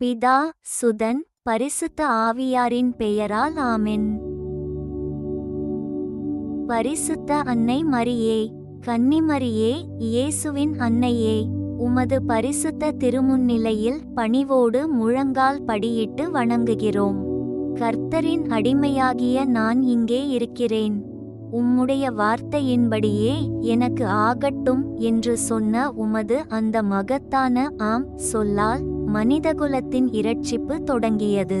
பிதா சுதன் பரிசுத்த ஆவியாரின் பெயரால் ஆமென். பரிசுத்த அன்னை மரியே கன்னிமரியே இயேசுவின் அன்னையே உமது பரிசுத்த திருமுன்னிலையில் பணிவோடு முழங்கால் படியிட்டு வணங்குகிறோம். கர்த்தரின் அடிமையாகிய நான் இங்கே இருக்கிறேன். உம்முடைய வார்த்தையின்படியே எனக்கு ஆகட்டும் என்று சொன்ன உமது அந்த மகத்தான ஆம் சொல்லால் மனிதகுலத்தின் இரட்சிப்பு தொடங்கியது.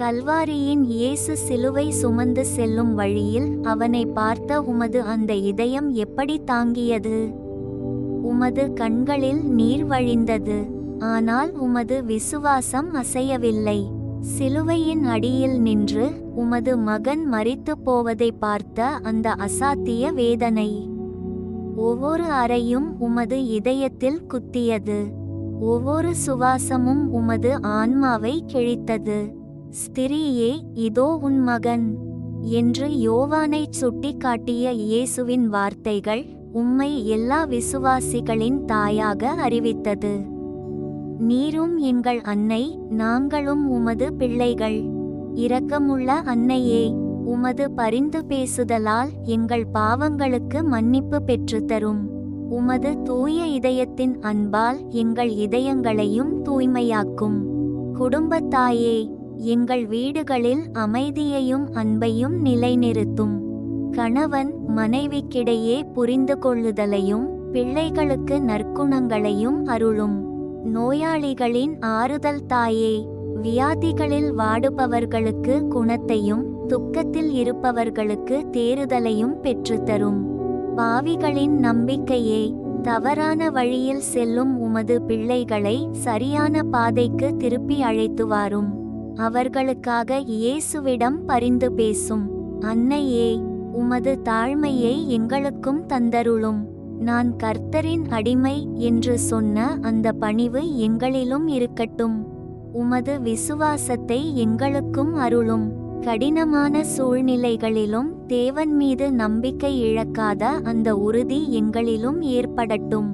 கல்வாரியின் இயேசு சிலுவை சுமந்து செல்லும் வழியில் அவனை பார்த்த உமது அந்த இதயம் எப்படி தாங்கியது? உமது கண்களில் நீர் வழிந்தது ஆனால் உமது விசுவாசம் அசையவில்லை. சிலுவையின் அடியில் நின்று உமது மகன் மறித்து போவதை பார்த்த அந்த அசாத்திய வேதனை. ஒவ்வொரு அறையும் உமது இதயத்தில் குத்தியது. ஒவ்வொரு சுவாசமும் உமது ஆன்மாவை கிழித்தது. ஸ்திரீயே இதோ உன் மகன். என்று யோவானைச் சுட்டிக்காட்டிய இயேசுவின் வார்த்தைகள் உம்மை எல்லா விசுவாசிகளின் தாயாக அறிவித்தது. நீரும் எங்கள் அன்னை நாங்களும் உமது பிள்ளைகள். இரக்கமுள்ள அன்னையே உமது பரிந்து பேசுதலால் எங்கள் பாவங்களுக்கு மன்னிப்பு பெற்றுத்தரும். உமது தூய இதயத்தின் அன்பால் எங்கள் இதயங்களையும் தூய்மையாக்கும். குடும்பத்தாயே எங்கள் வீடுகளில் அமைதியையும் அன்பையும் நிலைநிறுத்தும். கணவன் மனைவிக்கிடையே புரிந்து கொள்ளுதலையும் பிள்ளைகளுக்கு நற்குணங்களையும் அருளும். நோயாளிகளின் ஆறுதல் தாயே வியாதிகளில் வாடுபவர்களுக்கு குணத்தையும் துக்கத்தில் இருப்பவர்களுக்கு தேறுதலையும் பெற்றுத்தரும். பாவிகளின் நம்பிக்கையே தவறான வழியில் செல்லும் உமது பிள்ளைகளை சரியான பாதைக்கு திருப்பி அழைத்து வாரும் அவர்களுக்காக இயேசுவிடம் பரிந்து பேசும். அன்னையே உமது தாழ்மையை எங்களுக்கும் தந்தருளும். நான் கர்த்தரின் அடிமை என்று சொன்ன அந்த பணிவு எங்களிலும் இருக்கட்டும். உமது விசுவாசத்தை எங்களுக்கும் அருளும். கடினமான சூழ்நிலைகளிலும் தேவன் மீது நம்பிக்கை இழக்காத அந்த உறுதி எங்களிலும் ஏற்படட்டும்.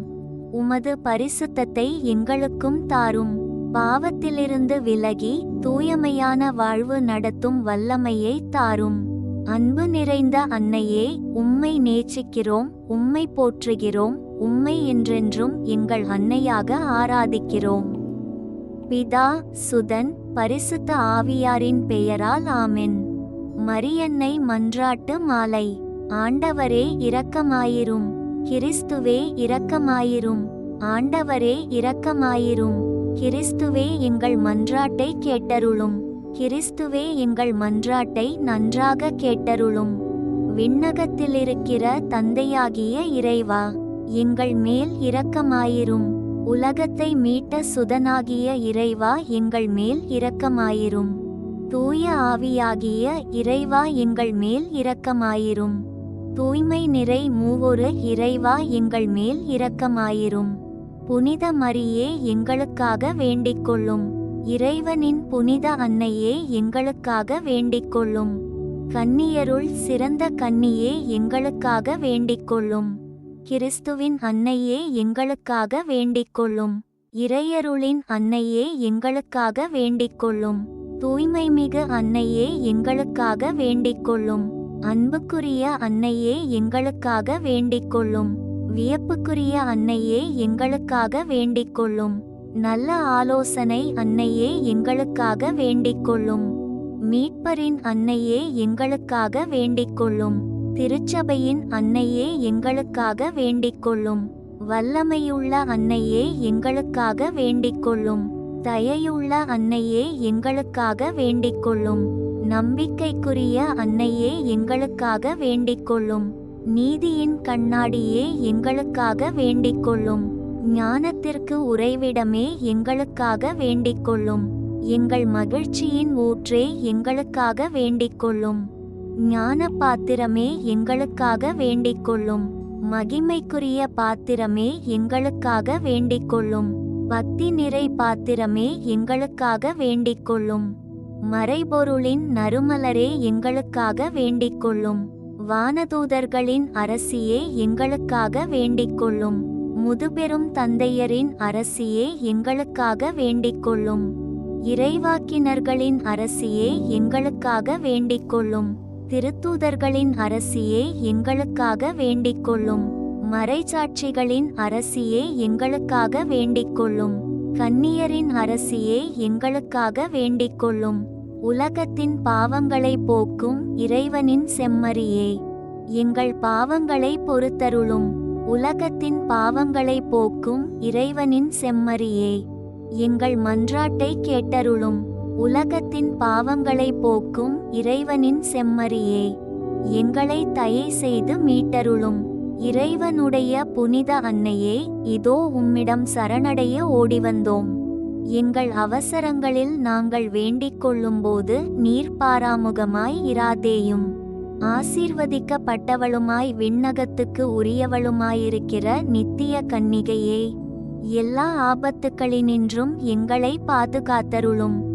உமது பரிசுத்தத்தை எங்களுக்கும் தாரும். பாவத்திலிருந்து விலகி தூயமையான வாழ்வு நடத்தும் வல்லமையை தாரும். அன்பு நிறைந்த அன்னையே உம்மை நேசிக்கிறோம் உம்மை போற்றுகிறோம் உம்மை என்றென்றும் எங்கள் அன்னையாக ஆராதிக்கிறோம். பிதா சுதன் பரிசுத்த ஆவியாரின் பெயரால் ஆமென். மரியன்னை மன்றாட்டு மாலை. ஆண்டவரே இரக்கமாயிரும். கிறிஸ்துவே இரக்கமாயிரும். ஆண்டவரே இரக்கமாயிரும். கிறிஸ்துவே எங்கள் மன்றாட்டை கேட்டருளும். கிறிஸ்துவே எங்கள் மன்றாட்டை நன்றாக கேட்டருளும். விண்ணகத்திலிருக்கிற தந்தையாகிய இறைவா எங்கள் மேல் இரக்கமாயிரும். உலகத்தை மீட்ட சுதனாகிய இறைவா எங்கள் மேல் இரக்கமாயிரும். தூய ஆவியாகிய இறைவா எங்கள் மேல் இரக்கமாயிரும். தூய்மை நிறை மூவொரு இறைவா எங்கள் மேல் இரக்கமாயிரும். புனித மரியே எங்களுக்காக வேண்டிக்கொள்ளும். இறைவனின் புனித அன்னையே எங்களுக்காக வேண்டிக்கொள்ளும். கன்னியருள் சிறந்த கன்னியே எங்களுக்காக வேண்டிக்கொள்ளும். கிறிஸ்துவின் அன்னையே எங்களுக்காக வேண்டிக்கொள்ளும். இறையருளின் அன்னையே எங்களுக்காக வேண்டிக்கொள்ளும். தூய்மைமிகு அன்னையே எங்களுக்காக வேண்டிக்கொள்ளும். அன்புக்குரிய அன்னையே எங்களுக்காக வேண்டிக்கொள்ளும். வியப்புக்குரிய அன்னையே எங்களுக்காக வேண்டிக்கொள்ளும். நல்ல ஆலோசனை அன்னையே எங்களுக்காக வேண்டிக்கொள்ளும். மீட்பரின் அன்னையே எங்களுக்காக வேண்டிக்கொள்ளும். திருச்சபையின் அன்னையே எங்களுக்காக வேண்டிக்கொள்ளும். வல்லமையுள்ள அன்னையே எங்களுக்காக வேண்டிக்கொள்ளும். தயையுள்ள அன்னையே எங்களுக்காக வேண்டிக்கொள்ளும். நம்பிக்கைக்குரிய அன்னையே எங்களுக்காக வேண்டிக்கொள்ளும். நீதியின் கண்ணாடியே எங்களுக்காக வேண்டிக்கொள்ளும். ஞானத்திற்கு உறைவிடமே எங்களுக்காக வேண்டிக்கொள்ளும். எங்கள் மகிழ்ச்சியின் ஊற்றே எங்களுக்காக வேண்டிக்கொள்ளும். ஞான பாத்திரமே எங்களுக்காக வேண்டிக்கொள்ளும். மகிமைக்குரிய பாத்திரமே எங்களுக்காக வேண்டிக்கொள்ளும். பக்தி நிறை பாத்திரமே எங்களுக்காக வேண்டிக்கொள்ளும். மறைபொருளின் நறுமலரே எங்களுக்காக வேண்டிக்கொள்ளும். வானதூதர்களின் அரசியே எங்களுக்காக வேண்டிக்கொள்ளும். முதுபெரும் தந்தையரின் அரசியே எங்களுக்காக வேண்டிக்கொள்ளும். இறைவாக்கினர்களின் அரசியே எங்களுக்காக வேண்டிக்கொள்ளும். திருத்தூதர்களின் அரசியே எங்களுக்காக வேண்டிக்கொள்ளும். மறைச்சாட்சிகளின் அரசியே எங்களுக்காக வேண்டிக்கொள்ளும். கன்னியரின் அரசியே எங்களுக்காக வேண்டிக்கொள்ளும். உலகத்தின் பாவங்களை போக்கும் இறைவனின் செம்மறியே. எங்கள் பாவங்களை பொறுத்தருளும். உலகத்தின் பாவங்களை போக்கும் இறைவனின் செம்மறியே. எங்கள் மன்றாட்டை கேட்டருளும். உலகத்தின் பாவங்களை போக்கும் இறைவனின் செம்மறியே. எங்களை தயை செய்து மீட்டருளும் இறைவனுடைய புனித அன்னையே இதோ உம்மிடம் சரணடைய ஓடிவந்தோம். எங்கள் அவசரங்களில் நாங்கள் வேண்டிக் கொள்ளும்போது நீர் பாராமுகமாய் இராதேயும். ஆசீர்வதிக்கப்பட்டவளுமாய் விண்ணகத்துக்கு உரியவளுமாயிருக்கிற நித்திய கன்னிகையே எல்லா ஆபத்துக்களினின்றும் எங்களை பாதுகாத்தருளும்.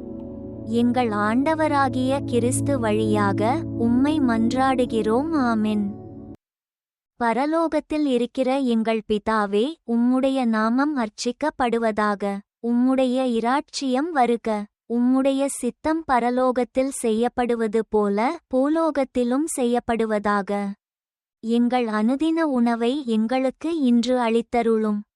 எங்கள் ஆண்டவராகிய கிறிஸ்து வழியாக உம்மை மன்றாடுகிறோம் ஆமென். பரலோகத்தில் இருக்கிற எங்கள் பிதாவே உம்முடைய நாமம் அர்ச்சிக்கப்படுவதாக உம்முடைய இராட்சியம் வருக. உம்முடைய சித்தம் பரலோகத்தில் செய்யப்படுவது போல பூலோகத்திலும் செய்யப்படுவதாக. எங்கள் அனுதின உணவை எங்களுக்கு இன்று அளித்தருளும்.